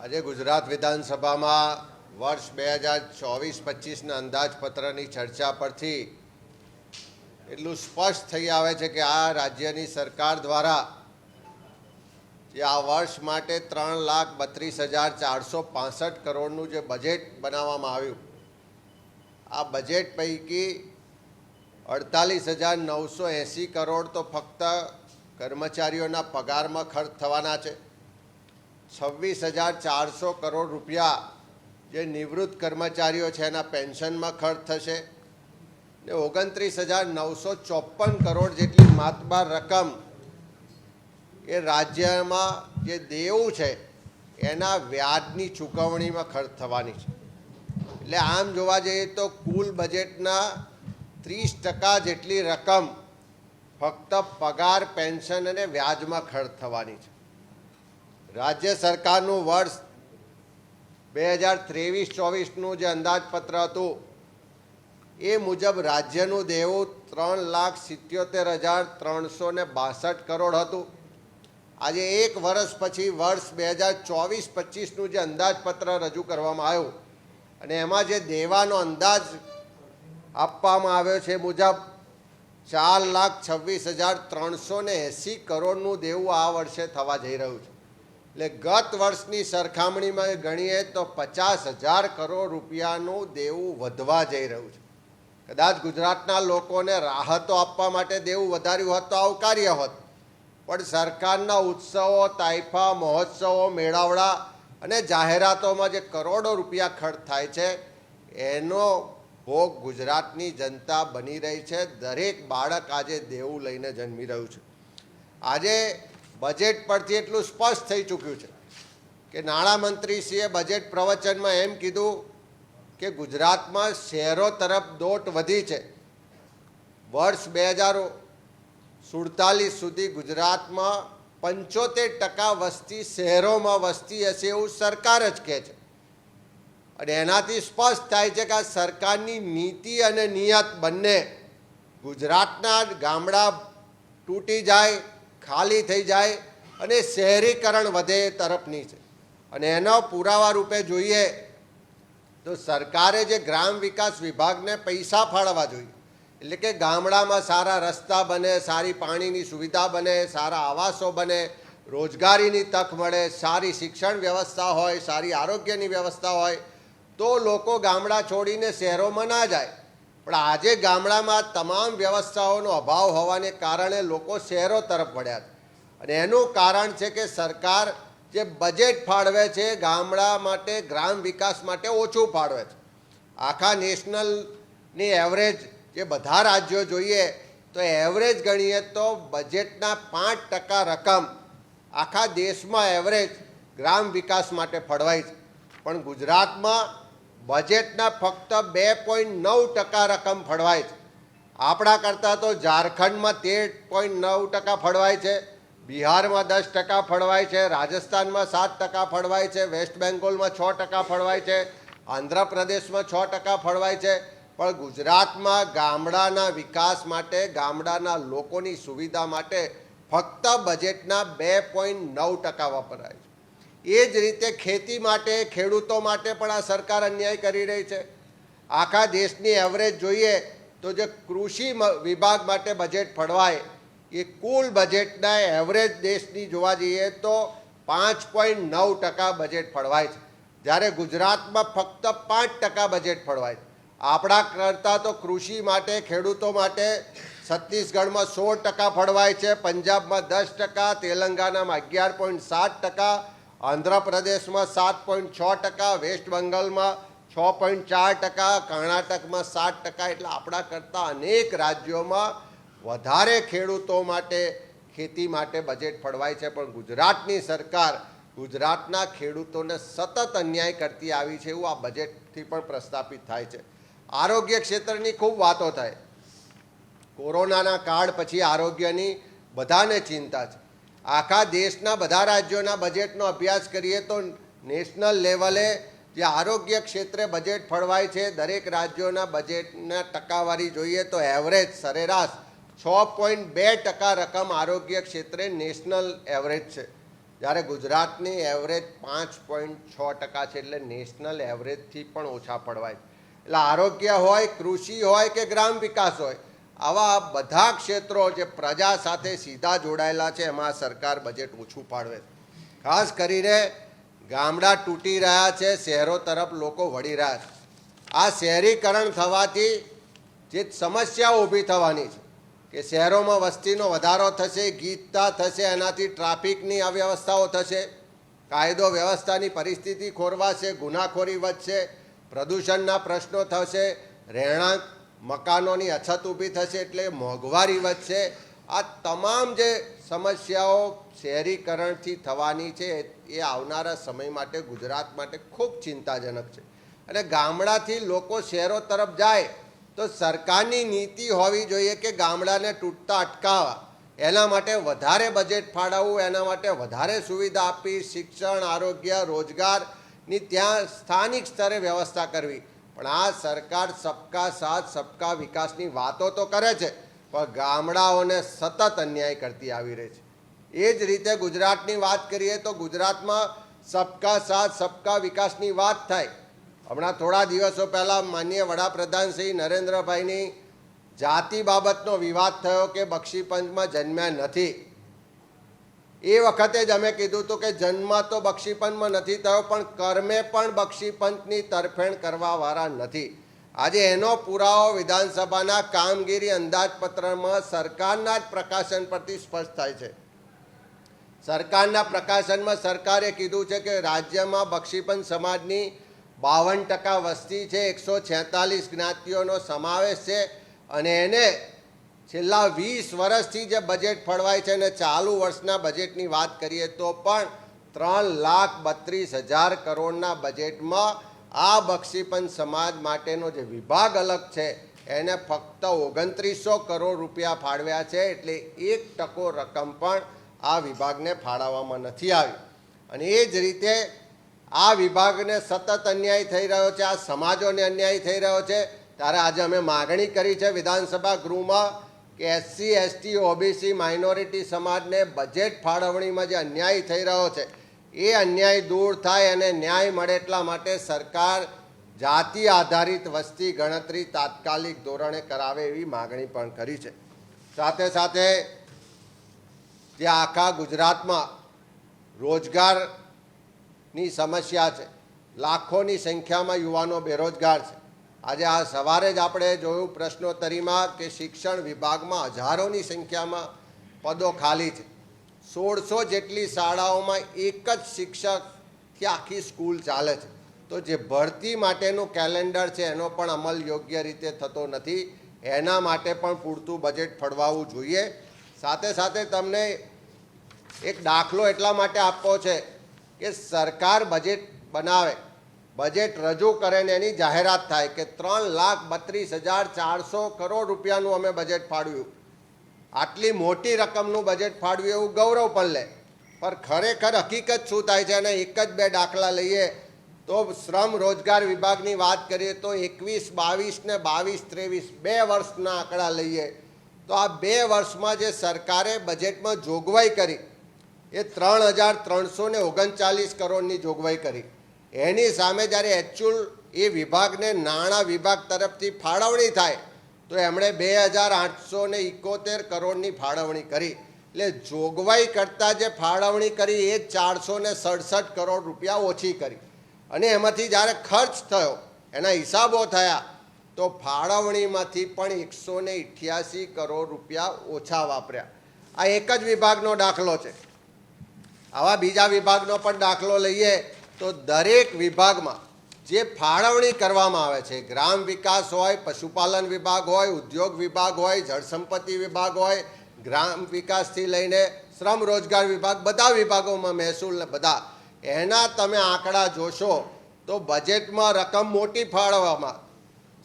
આજે ગુજરાત વિધાનસભામાં વર્ષ બે હજાર ચોવીસ પચીસના અંદાજપત્રની ચર્ચા પરથી એટલું સ્પષ્ટ થઈ આવે છે કે આ રાજ્યની સરકાર દ્વારા જે આ વર્ષ માટે ત્રણ લાખ બત્રીસ હજાર ચારસો પાસઠ કરોડનું જે બજેટ બનાવવામાં આવ્યું, આ બજેટ પૈકી અડતાલીસ હજાર નવસો એંસી કરોડ તો ફક્ત કર્મચારીઓના પગારમાં ખર્ચ થવાના છે. છવ્વીસ હજાર ચારસો કરોડ રૂપિયા જે નિવૃત્ત કર્મચારીઓ છે, એના પેન્શનમાં ખર્ચ થશે ને ઓગણત્રીસ હજાર નવસો ચોપન કરોડ જેટલી માતબાર રકમ એ રાજ્યમાં જે દેવું છે, એના વ્યાજની ચૂકવણીમાં ખર્ચ થવાની છે. એટલે આમ જોવા જઈએ તો કુલ બજેટના ત્રીસ ટકા જેટલી રકમ ફક્ત પગાર, પેન્શન અને વ્યાજમાં ખર્ચ થવાની છે. રાજ્ય સરકારનું વર્ષ બે હજાર ત્રેવીસ ચોવીસનું જે અંદાજપત્ર હતું, એ મુજબ રાજ્યનું દેવું ત્રણ લાખ સિત્યોતેર હજાર ત્રણસો ને બાસઠ કરોડ હતું. આજે એક વર્ષ પછી વર્ષ બે હજાર ચોવીસ પચીસનું જે અંદાજપત્ર રજૂ કરવામાં આવ્યું અને એમાં જે દેવાનો અંદાજ આપવામાં આવ્યો છે મુજબ ચાર લાખ છવ્વીસ હજાર ત્રણસો ને એંસી કરોડનું દેવું આ વર્ષે થવા જઈ રહ્યું છે. એટલે ગત વર્ષની સરખામણીમાં ગણીએ તો પચાસ હજાર કરોડ રૂપિયાનું દેવું વધવા જઈ રહ્યું છે. કદાચ ગુજરાતના લોકોને રાહતો આપવા માટે દેવું વધાર્યું હોત તો આવકાર્ય હોત. પણ સરકારના ઉત્સવો, તાઇફા, મહોત્સવો, મેળાવડા અને જાહેરાતોમાં જે કરોડો રૂપિયા ખર્ચ થાય છે, એનો ભોગ ગુજરાતની જનતા બની રહી છે. દરેક બાળક આજે દેવું લઈને જન્મી રહ્યું છે. આજે બજેટ પરથી એટલું સ્પષ્ટ થઈ ચૂક્યું છે કે નાણામંત્રીશ્રીએ બજેટ પ્રવચનમાં એમ કીધું કે ગુજરાતમાં શહેરો તરફ દોટ વધી છે. વર્ષ બે હજાર સુડતાલીસ સુધી ગુજરાતમાં પંચોતેર ટકા વસ્તી શહેરોમાં વસ્તી હશે એવું સરકાર જ કહે છે. અને એનાથી સ્પષ્ટ થાય છે કે આ સરકારની નીતિ અને નિયત બંને ગુજરાતના ગામડા તૂટી જાય ખાલી થઈ જાય અને શહેરીકરણ વધે તરફની છે. અને એનો પુરાવા રૂપે જોઈએ તો સરકારે જે ગ્રામ વિકાસ વિભાગને પૈસા ફાળવવા જોઈએ, એટલે કે ગામડામાં સારા રસ્તા બને, સારી પાણીની સુવિધા બને, સારા આવાસો બને, રોજગારીની તક મળે, સારી શિક્ષણ વ્યવસ્થા હોય, સારી આરોગ્યની વ્યવસ્થા હોય, તો લોકો ગામડા છોડીને શહેરોમાં ના જાય. પણ આજે ગામડામાં તમામ વ્યવસ્થાઓનો અભાવ હોવાને કારણે લોકો શહેરો તરફ વળ્યા છે. અને એનું કારણ છે કે સરકાર જે બજેટ ફાળવે છે, ગામડા માટે, ગ્રામ વિકાસ માટે ઓછું ફાળવે છે. આખા નેશનલની એવરેજ જે બધા રાજ્યો જોઈએ, તો એવરેજ ગણીએ તો બજેટના પાંચ ટકા રકમ આખા દેશમાં એવરેજ ગ્રામ વિકાસ માટે ફળવાય છે. પણ ગુજરાતમાં બજેટના ફક્ત બે પોઈન્ટ નવ ટકા રકમ ફળવાય છે. આપણા કરતાં તો ઝારખંડમાં તેર પોઈન્ટ નવ ટકા ફળવાય છે, બિહારમાં દસ ટકા ફળવાય છે, રાજસ્થાનમાં સાત ટકા ફળવાય છે, વેસ્ટ બેંગોલમાં છ ટકા ફળવાય છે, આંધ્રપ્રદેશમાં છ ટકા ફળવાય છે. પણ ગુજરાતમાં ગામડાના વિકાસ માટે, ગામડાના લોકોની સુવિધા માટે ફક્ત બજેટના બે પોઈન્ટ નવ ટકા વપરાય છે. એ જ રીતે ખેતી માટે, ખેડૂતો માટે પણ આ સરકાર અન્યાય કરી રહી છે. આખા દેશની એવરેજ જોઈએ તો જે કૃષિ વિભાગ માટે બજેટ ફળવાય, એ કુલ બજેટના એવરેજ દેશની જોવા જઈએ તો પાંચ પોઈન્ટ નવ ટકા બજેટ ફળવાય છે. જ્યારે ગુજરાતમાં ફક્ત પાંચ ટકા બજેટ ફળવાય છે. આપણા કરતાં તો કૃષિ માટે, ખેડૂતો માટે છત્તીસગઢમાં સોળ ટકા ફળવાય છે, પંજાબમાં દસ ટકા, તેલંગાનામાં અગિયાર પોઈન્ટ સાત ટકા આંધ્રપ્રદેશમાં સાત પોઈન્ટ છ ટકા, વેસ્ટ બંગાળમાં છ પોઈન્ટ ચાર ટકા, કર્ણાટકમાં સાત ટકા એટલે આપણા કરતાં અનેક રાજ્યોમાં વધારે ખેડૂતો માટે, ખેતી માટે બજેટ ફળવાય છે. પણ ગુજરાતની સરકાર ગુજરાતના ખેડૂતોને સતત અન્યાય કરતી આવી છે એવું આ બજેટથી પણ પ્રસ્થાપિત થાય છે. આરોગ્ય ક્ષેત્રની ખૂબ વાતો થાય. કોરોનાના કાળ પછી આરોગ્યની બધાને ચિંતા છે. આખા દેશના બધા રાજ્યોના બજેટનો અભ્યાસ કરીએ તો નેશનલ લેવલે જે આરોગ્ય ક્ષેત્રે બજેટ ફળવાય છે, દરેક રાજ્યોના બજેટના ટકાવારી જોઈએ તો એવરેજ સરેરાશ છ પોઈન્ટ બે ટકા રકમ આરોગ્ય ક્ષેત્રે નેશનલ એવરેજ છે. જ્યારે ગુજરાતની એવરેજ પાંચ પોઈન્ટ છ ટકા છે એટલે નેશનલ એવરેજથી પણ ઓછા પડવાય એટલે આરોગ્ય હોય, કૃષિ હોય કે ગ્રામ વિકાસ હોય આવા બધા ક્ષેત્રો જે પ્રજા સાથે સીધા જોડાયેલા છે, એમાં સરકાર બજેટ ઓછું પાડવે ખાસ કરીને ગામડા તૂટી રહ્યા છે, શહેરો તરફ લોકો વળી રહ્યા છે. આ શહેરીકરણ થવાથી જે સમસ્યાઓ ઊભી થવાની છે કે શહેરોમાં વસ્તીનો વધારો થશે ગીતતા થશે, એનાથી ટ્રાફિકની અવ્યવસ્થાઓ થશે, કાયદો વ્યવસ્થાની પરિસ્થિતિ ખોરવાશે, ગુનાખોરી વધશે, પ્રદૂષણના પ્રશ્નો થશે, રહેણાંક મકાનોની અછત ઊભી થશે એટલે મોંઘવારી વધશે. આ તમામ જે સમસ્યાઓ શહેરીકરણથી થવાની છે, એ આવનારા સમય માટે, ગુજરાત માટે ખૂબ ચિંતાજનક છે. અને ગામડાથી લોકો શહેરો તરફ જાય, તો સરકારની નીતિ હોવી જોઈએ કે ગામડાને તૂટતા અટકાવવા. એના માટે વધારે બજેટ ફાળવવું, એના માટે વધારે સુવિધા આપવી, શિક્ષણ, આરોગ્ય, રોજગારની ત્યાં સ્થાનિક સ્તરે વ્યવસ્થા કરવી. પણ આ સરકાર સબકા સાથ, સબકા વિકાસની વાતો તો કરે છે, પણ ગામડાઓને સતત અન્યાય કરતી આવી રહી છે. એ જ રીતે ગુજરાતની વાત કરીએ તો ગુજરાતમાં સબકા સાથ, સબકા વિકાસની વાત થાય. હમણાં થોડા દિવસો પહેલાં માન્ય વડાપ્રધાન શ્રી નરેન્દ્રભાઈની જાતિ બાબતનો વિવાદ થયો કે બક્ષીપંચમાં જન્મ્યા નથી. એ વખતે જ અમે કીધું હતું કે જન્મ તો બક્ષીપંચમાં નથી થયો, પણ કર્મે પણ બક્ષીપંચની તરફેણ કરવાવાળા નથી. આજે એનો પુરાવો વિધાનસભાના કામગીરી અંદાજપત્રમાં સરકારના જ પ્રકાશન પરથી સ્પષ્ટ થાય છે. સરકારના પ્રકાશનમાં સરકારે કીધું છે કે રાજ્યમાં બક્ષીપંચ સમાજની બાવન ટકા વસ્તી છે, એકસો છેતાલીસ જ્ઞાતિઓનો સમાવેશ છે અને એને છેલ્લા વીસ વર્ષથી જે બજેટ ફળવાય છે અને ચાલુ વર્ષના બજેટની વાત કરીએ તો પણ ત્રણ લાખ બત્રીસ હજાર કરોડના બજેટમાં આ બક્ષીપંચ સમાજ માટેનો જે વિભાગ અલગ છે, એને ફક્ત ઓગણત્રીસો કરોડ રૂપિયા ફાળવ્યા છે, એટલે એક ટકો રકમ પણ આ વિભાગને ફાળવવામાં નથી આવી. અને એ જ રીતે આ વિભાગને સતત અન્યાય થઈ રહ્યો છે, આ સમાજોને અન્યાય થઈ રહ્યો છે. ત્યારે આજે અમે માગણી કરી છે વિધાનસભા ગૃહમાં કે એસસી, એસટી, ઓબીસી, માઇનોરિટી સમાજને બજેટ ફાળવણીમાં જે અન્યાય થઈ રહ્યો છે, એ અન્યાય દૂર થાય અને ન્યાય મળે એટલા માટે સરકાર જાતિ આધારિત વસ્તી ગણતરી તાત્કાલિક ધોરણે કરાવે એવી માગણી પણ કરી છે. સાથે સાથે જે આખા ગુજરાતમાં રોજગારની સમસ્યા છે, લાખોની સંખ્યામાં યુવાનો બેરોજગાર છે. આજે આ સવારે જ આપણે જોયું પ્રશ્નોત્તરીમાં કે શિક્ષણ વિભાગમાં હજારોની સંખ્યામાં પદો ખાલી છે. સોળસો જેટલી શાળાઓમાં એક જ શિક્ષકથી આખી સ્કૂલ ચાલે છે. તો જે ભરતી માટેનું કેલેન્ડર છે એનો પણ અમલ યોગ્ય રીતે થતો નથી. એના માટે પણ પૂરતું બજેટ ફળવાવું જોઈએ. સાથે સાથે તમને એક દાખલો એટલા માટે આપવો છે કે સરકાર બજેટ બનાવે બજેટ રજૂ કરે ને એની જાહેરાત થાય કે ત્રણ લાખ બત્રીસ હજાર ચારસો કરોડ રૂપિયાનું અમે બજેટ ફાળવ્યું. આટલી મોટી રકમનું બજેટ ફાળવ્યું એવું ગૌરવ પણ લે પણ ખરેખર હકીકત શું થાય છે અને એક જ બે દાખલા લઈએ તો શ્રમ રોજગાર વિભાગની વાત કરીએ તો એકવીસ, બાવીસ ને બાવીસ, ત્રેવીસ બે વર્ષના આંકડા લઈએ. તો આ બે વર્ષમાં જે સરકારે બજેટમાં જોગવાઈ કરી, એ ત્રણ હજાર ત્રણસો ને ઓગણચાલીસ કરોડની જોગવાઈ કરી. એની સામે જ્યારે એકચ્યુઅલ એ વિભાગને નાણાં વિભાગ તરફથી ફાળવણી થાય, તો એમણે બે હજાર આઠસો ને ઇકોતેર કરોડની ફાળવણી કરી. એટલે જોગવાઈ કરતાં જે ફાળવણી કરી એ ચારસો ને સડસઠ કરોડ રૂપિયા ઓછી કરી. અને એમાંથી જ્યારે ખર્ચ થયો, એના હિસાબો થયા, તો ફાળવણીમાંથી પણ એકસો ને અઠ્યાસી કરોડ રૂપિયા ઓછા વાપર્યા. આ એક જ વિભાગનો દાખલો છે. આવા બીજા વિભાગનો પણ દાખલો લઈએ. તો દરેક વિભાગમાં જે ફાળવણી કરવામાં આવે છે, ગ્રામ વિકાસ હોય, પશુપાલન વિભાગ હોય, ઉદ્યોગ વિભાગ હોય જળસંપત્તિ વિભાગ હોય, ગ્રામ વિકાસથી લઈને શ્રમ રોજગાર વિભાગ, બધા વિભાગોમાં મહેસૂલ બધા, એના તમે આંકડા જોશો તો બજેટમાં રકમ મોટી ફાળવવામાં,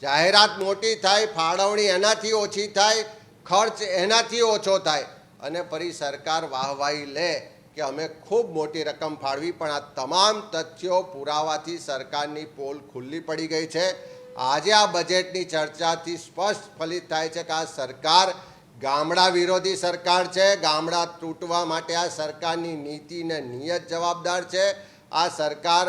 જાહેરાત મોટી થાય, ફાળવણી એનાથી ઓછી થાય, ખર્ચ એનાથી ઓછો થાય અને ફરી સરકાર વાહવાહી લે. કે અમે ખૂબ મોટી રકમ ફાળવી, પણ આ તમામ તથ્યો પુરાવાથી સરકારની પોલ ખુલ્લી પડી ગઈ છે. આજે આ બજેટની ચર્ચાથી સ્પષ્ટ ફલિત થાય છે કે આ સરકાર ગામડા વિરોધી સરકાર છે. ગામડા તૂટવા માટે આ સરકારની નીતિ ને નિયત જવાબદાર છે. આ સરકાર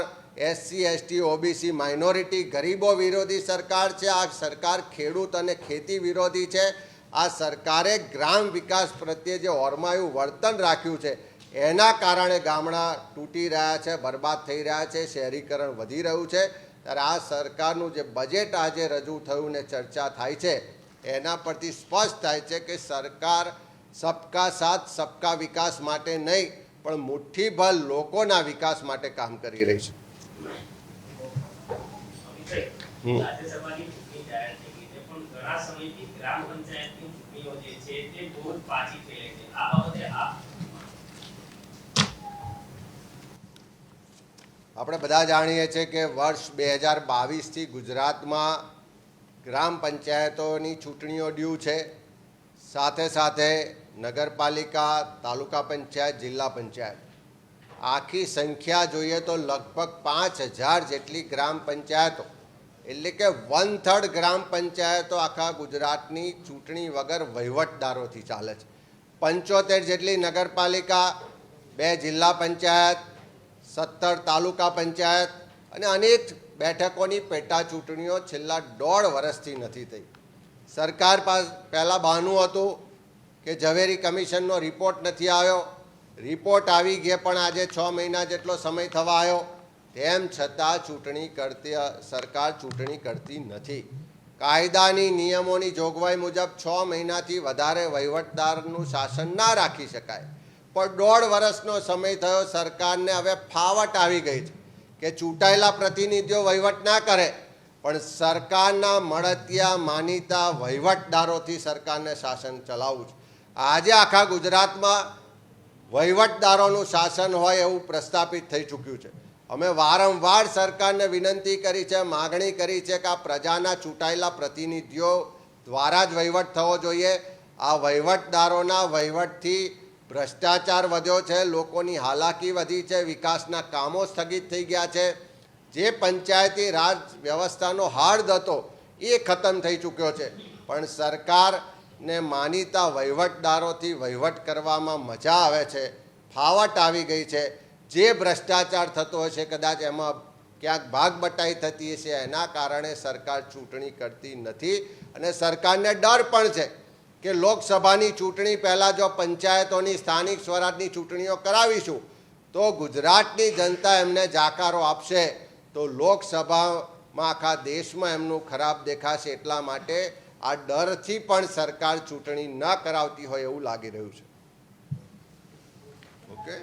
એસસી, એસટી, ઓબીસી માઇનોરિટી, ગરીબો વિરોધી સરકાર છે. આ સરકાર ખેડૂત અને ખેતી વિરોધી છે. આ સરકારે ગ્રામ વિકાસ પ્રત્યે જે ઓરમાયું વર્તન રાખ્યું છે એના કારણે ગામડા તૂટી રહ્યા છે, બરબાદ થઈ રહ્યા છે, શહેરીકરણ વધી રહ્યું છે. ત્યારે આ સરકારનું જે બજેટ આજે રજૂ થયું ને ચર્ચા થાય છે, એના પરથી સ્પષ્ટ થાય છે કે સરકાર સબકા સાથ, સબકા વિકાસ માટે નહીં, પણ મુઠ્ઠીભર લોકોના વિકાસ માટે કામ કરી રહી છે. ઘણા સમયથી ગ્રામ પંચાયતની ચૂંટણીઓ જે છે, તે બહુ પાછી થઈ રહી છે. આ બાબતે આપ આપણે બધા જાણીએ છીએ કે વર્ષ બે હજાર બાવીસથી ગુજરાતમાં ગ્રામ પંચાયતોની ચૂંટણીઓ ડ્યુ છે. સાથે સાથે નગરપાલિકા, તાલુકા પંચાયત, જિલ્લા પંચાયત. આખી સંખ્યા જોઈએ તો લગભગ પાંચ હજાર જેટલી ગ્રામ પંચાયતો, એટલે કે વન થર્ડ ગ્રામ પંચાયતો આખા ગુજરાતની ચૂંટણી વગર વહીવટદારોથી ચાલે છે. પંચોતેર જેટલી નગરપાલિકા, બે જિલ્લા પંચાયત સત્તર તાલુકા પંચાયત અને અનેક બેઠકોની પેટા ચૂંટણીઓ છેલ્લા દોઢ વર્ષથી નથી થઈ. સરકાર પાસે પહેલાં બહાનું હતું કે ઝવેરી કમિશનનો રિપોર્ટ નથી આવ્યો. રિપોર્ટ આવી ગયા પણ આજે છ મહિના જેટલો સમય થવા આવ્યો. તેમ છતાં ચૂંટણી કરતી, સરકાર ચૂંટણી કરતી નથી. કાયદાની નિયમોની જોગવાઈ મુજબ છ મહિનાથી વધારે વહીવટદારનું શાસન ના રાખી શકાય. પણ દોઢ વર્ષનો સમય થયો સરકારને હવે ફાવટ આવી ગઈ છે કે ચૂંટાયેલા પ્રતિનિધિઓ વહીવટ ના કરે. પણ સરકારના મળતિયા માનીતા વહીવટદારોથી સરકારને શાસન ચલાવવું છે. આજે આખા ગુજરાતમાં વહીવટદારોનું શાસન હોય એવું પ્રસ્થાપિત થઈ ચૂક્યું છે. અમે વારંવાર સરકારને વિનંતી કરી છે, માગણી કરી છે કે આ પ્રજાના ચૂંટાયેલા પ્રતિનિધિઓ દ્વારા જ વહીવટ થવો જોઈએ. આ વહીવટદારોના વહીવટથી ભ્રષ્ટાચાર વધ્યો છે, લોકોની હાલાકી વધી છે, વિકાસના કામો સ્થગિત થઈ ગયા છે. જે પંચાયતી રાજ વ્યવસ્થાનો હાર્દ હતો, એ ખતમ થઈ ચૂક્યો છે. પણ સરકારને માનીતા વહીવટદારોથી વહીવટ કરવામાં મજા આવે છે, ફાવટ આવી ગઈ છે. જે ભ્રષ્ટાચાર થતો હશે, કદાચ એમાં ક્યાંક ભાગ બટાઈ થતી હશે, એના કારણે સરકાર ચૂંટણી કરતી નથી અને સરકારને ડર પણ છે. કે લોકસભાની ચૂંટણી પહેલાં જો પંચાયતોની સ્થાનિક સ્વરાજની ચૂંટણીઓ કરાવીશું, તો ગુજરાતની જનતા એમને જાકારો આપશે. તો લોકસભામાં આખા દેશમાં એમનું ખરાબ દેખાશે એટલા માટે આ ડરથી પણ સરકાર ચૂંટણી ન કરાવતી હોય એવું લાગી રહ્યું છે. ઓકે?